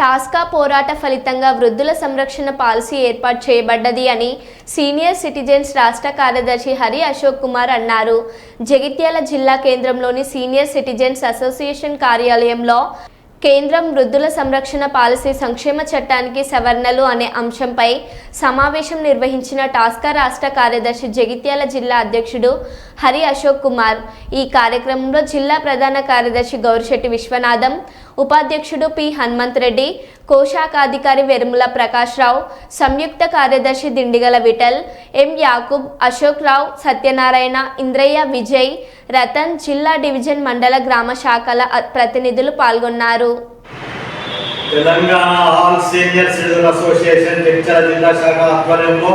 టాస్కా పోరాట ఫలితంగా వృద్ధుల సంరక్షణ పాలసీ ఏర్పాటు చేయబడ్డది అని సీనియర్ సిటిజన్స్ రాష్ట్ర కార్యదర్శి హరి అశోక్ కుమార్ అన్నారు. జగిత్యాల జిల్లా కేంద్రంలోని సీనియర్ సిటిజన్స్ అసోసియేషన్ కార్యాలయంలో కేంద్రం వృద్ధుల సంరక్షణ పాలసీ సంక్షేమ చట్టానికి సవరణలు అనే అంశంపై సమావేశం నిర్వహించిన టాస్కా రాష్ట్ర కార్యదర్శి జగిత్యాల జిల్లా అధ్యక్షుడు హరి అశోక్ కుమార్. ఈ కార్యక్రమంలో జిల్లా ప్రధాన కార్యదర్శి గౌరిశెట్టి విశ్వనాథం ఉపాధ్యక్షుడు పి. హనుమంత్ రెడ్డి కోశాఖాధికారి వెరుముల ప్రకాశ్రావు సంయుక్త కార్యదర్శి దిండిగల విఠల్ ఎం. యాకూబ్ అశోక్ రావు సత్యనారాయణ ఇంద్రయ్య విజయ్ రతన్ జిల్లా డివిజన్ మండల గ్రామ శాఖల ప్రతినిధులు పాల్గొన్నారు. Telangana all senior citizen association Jagtial జిల్లా శాఖ ఆధ్వర్యంలో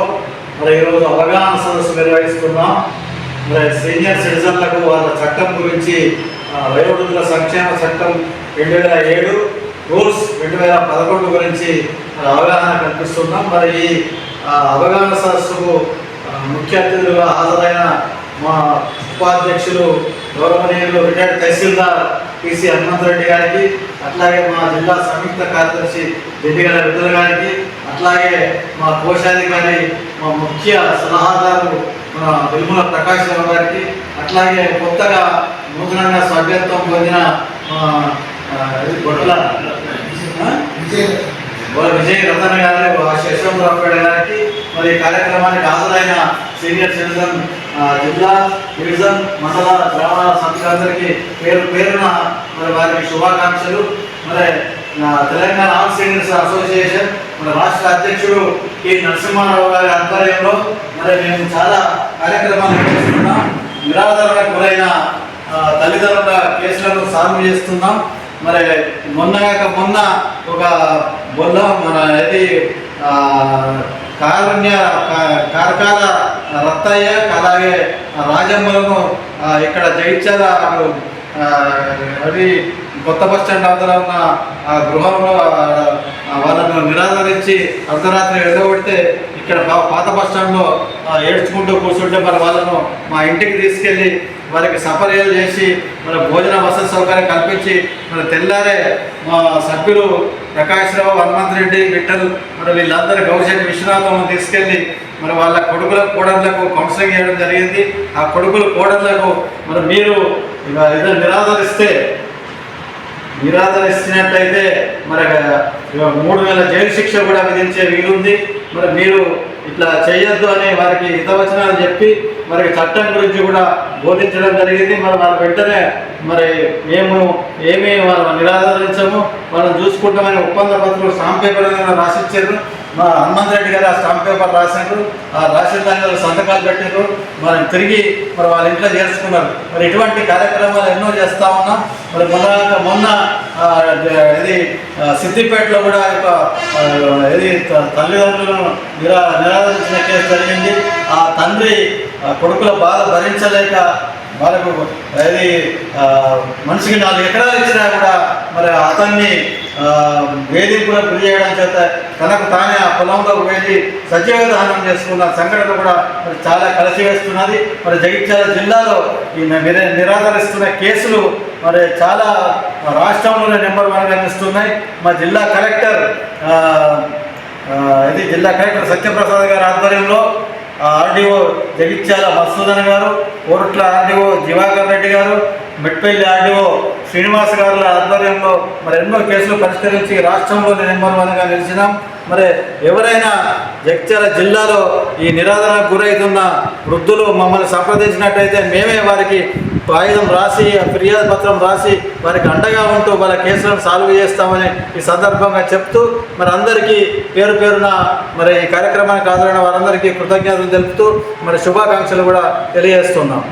మరి ఈరోజు అవగాహన సదస్సు నిర్వహిస్తున్నాం. మరి సీనియర్ సిటిజన్లకు వాళ్ళ చట్టం గురించి వయోవృద్ధుల సంక్షేమ చట్టం రెండు వేల ఏడు రూల్స్ రెండు వేల పదకొండు గురించి అవగాహన కల్పిస్తున్నాం. మరి ఈ అవగాహన సదస్సుకు ముఖ్య అతిథులుగా హాజరైన మా ఉపాధ్యక్షులు గౌరవనీయులు రిటైర్డ్ తహసీల్దార్ పిసి హనుమంతరెడ్డి గారికి అట్లాగే మా జిల్లా సంయుక్త కార్యదర్శి దిండిగల విద్యుల గారికి అట్లాగే మా కోశాధికారి మా ముఖ్య సలహాదారు మన వెలుముల ప్రకాష్ రావు గారికి అట్లాగే కొత్తగా నూతనంగా సభ్యత్వం పొందిన మా, విజయ వాళ్ళ రతన్ గారి ఆ గారికి మరి ఈ కార్యక్రమానికి హాజరైన సీనియర్ సిటిజన్ జిల్లా డివిజన్ మండల గ్రామాల సభ్యులందరికీ పేరు పేరున మరి వారికి శుభాకాంక్షలు. మరి తెలంగాణ ఆల్ సీనియర్స్ అసోసియేషన్ మన రాష్ట్ర అధ్యక్షుడు కె. నరసింహారావు గారి ఆధ్వర్యంలో మరి మేము చాలా కార్యక్రమాలు చేస్తున్నాం. నిరాధారణ గురైన తల్లిదండ్రుల కేసులను సాల్వ్ చేస్తున్నాం. మరి మొన్న కాక మొన్న ఒక బొల్ల మన ఇది కారుణ్య కార్కాల కారకాల రత్తయ్య అలాగే రాజమ్మలను ఇక్కడ జయించాల అటు, అది కొత్త బస్ స్టాండ్ అవతల ఉన్న ఆ గృహంలో ఆ, ఆ, వాళ్ళను నిరాదరించి అర్ధరాత్రి ఎడగొడితే ఇక్కడ పాత బస్ స్టాండ్లో ఏడ్చుకుంటూ కూర్చుంటే మరి వాళ్ళను మా ఇంటికి తీసుకెళ్ళి వారికి సపర్యలు చేసి మన భోజన వసతి సౌకర్యం కల్పించి మన తెల్లారే మా సభ్యులు ప్రకాష్ రావు హనుమంత్ రెడ్డి విఠల్ మరి వీళ్ళందరూ గౌశెట్టి విశ్వనాథం తీసుకెళ్ళి మరి వాళ్ళ కొడుకుల కోడళ్ళకు కౌన్సిలింగ్ చేయడం జరిగింది. ఆ కొడుకుల కోడళ్ళకు మరి మీరు ఏదో నిరాదరిస్తే నిరాదరిస్తున్నట్లయితే మరి మూడు వేల జైలు శిక్ష కూడా విధించే వీలుంది. మరి మీరు ఇట్లా చేయొద్దు అని వారికి హితవచనాలు చెప్పి మరి చట్టం గురించి కూడా బోధించడం జరిగింది. మరి వాళ్ళ వెంటనే మరి మేము ఏమీ వాళ్ళని నిరాదరించము వాళ్ళని చూసుకుంటామని ఒప్పంద పత్రం స్టాంప్ రాసిచ్చారు. మా హనుమంత్ రెడ్డి గారు ఆ స్టాంప్ పేపర్ రాసినట్టు ఆ రాసిన దాని సంతకాలు పెట్టినట్టు మరి తిరిగి మరి వాళ్ళ ఇంట్లో చేర్చుకున్నారు. మరి ఇటువంటి కార్యక్రమాలు ఎన్నో చేస్తా ఉన్నాం. మరి మొన్న మొన్న ఇది సిద్దిపేటలో కూడా ఒక ఇది త- తల్లిదండ్రులను నిరా నిరాదరించిన కేసు జరిగింది. ఆ తండ్రి ఆ, కొడుకుల బాధ భరించలేక వాళ్ళకు అది మనిషికి నాలుగు ఎకరాలు ఇచ్చినా కూడా మరి అతన్ని వేధింపులకు గురి చేయడం చేత తనకు తానే ఆ పొలంలో వెళ్ళి సజీవ దహనం చేసుకున్న సంఘటన కూడా మరి చాలా కలిసివేస్తున్నది. మరి జగిత్యాల జిల్లాలో ఈ నిర- నిరాదరిస్తున్న కేసులు మరి చాలా రాష్ట్రంలోనే నెంబర్ వన్ కనిపిస్తున్నాయి మా జిల్లా కలెక్టర్ ఇది జిల్లా కలెక్టర్ సత్యప్రసాద్ గారి ఆధ్వర్యంలో ఆర్డీఓ జగిత్యాల మసూదన్ గారు కోరుట్ల ఆర్డీఓ దివాకర్ రెడ్డి గారు మెట్పల్లి ఆర్డీఓ శ్రీనివాస్ గారుల ఆధ్వర్యంలో మరి ఎన్నో కేసులు పరిష్కరించి రాష్ట్రంలోని నెంబర్ వన్గా నిలిచినాం. మరి ఎవరైనా జగిత్యాల జిల్లాలో ఈ నిరాదరణకు గురవుతున్న వృద్ధులు మమ్మల్ని సంప్రదించినట్టయితే మేమే వారికి ఆయుధం రాసి ఫిర్యాదు పత్రం రాసి వారికి అండగా ఉంటూ వాళ్ళ కేసులను సాల్వ్ చేస్తామని ఈ సందర్భంగా చెప్తూ మరి అందరికీ పేరు పేరున మరి ఈ కార్యక్రమానికి హాజరైన వారందరికీ కృతజ్ఞతలు తెలుపుతూ మరి శుభాకాంక్షలు కూడా తెలియజేస్తున్నాం.